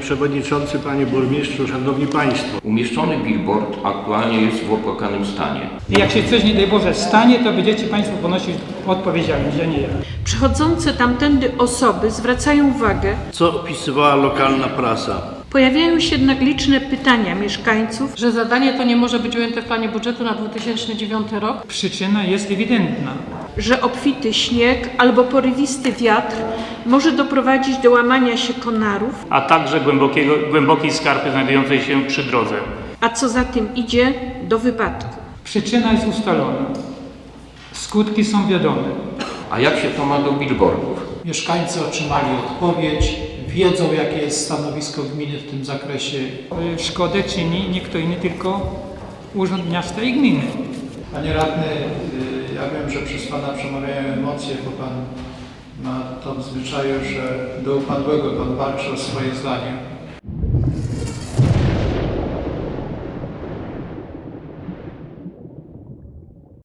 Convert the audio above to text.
Przewodniczący, Panie Burmistrzu, Szanowni Państwo. Umieszczony billboard aktualnie jest w opłakanym stanie. I jak się coś, nie daj Boże, stanie, to będziecie Państwo ponosić odpowiedzialność, a nie ja. Przechodzące tamtędy osoby zwracają uwagę, Co opisywała lokalna prasa? pojawiają się jednak liczne pytania mieszkańców, że zadanie to nie może być ujęte w planie budżetu na 2009 rok. Przyczyna jest ewidentna. Że obfity śnieg albo porywisty wiatr może doprowadzić do łamania się konarów, a także głębokiego, głębokiej skarpy znajdującej się przy drodze. a co za tym idzie, do wypadku. Przyczyna jest ustalona. Skutki są wiadome. A jak się to ma do billboardów? Mieszkańcy otrzymali odpowiedź, wiedzą jakie jest stanowisko gminy w tym zakresie. Y, Szkodę czyni nie kto inny, tylko Urząd Miasta i Gminy. Panie radny, y, ja wiem, że przez Pana przemawiają emocje, bo Pan ma w zwyczaju, że do upadłego Pan walczy o swoje zdanie.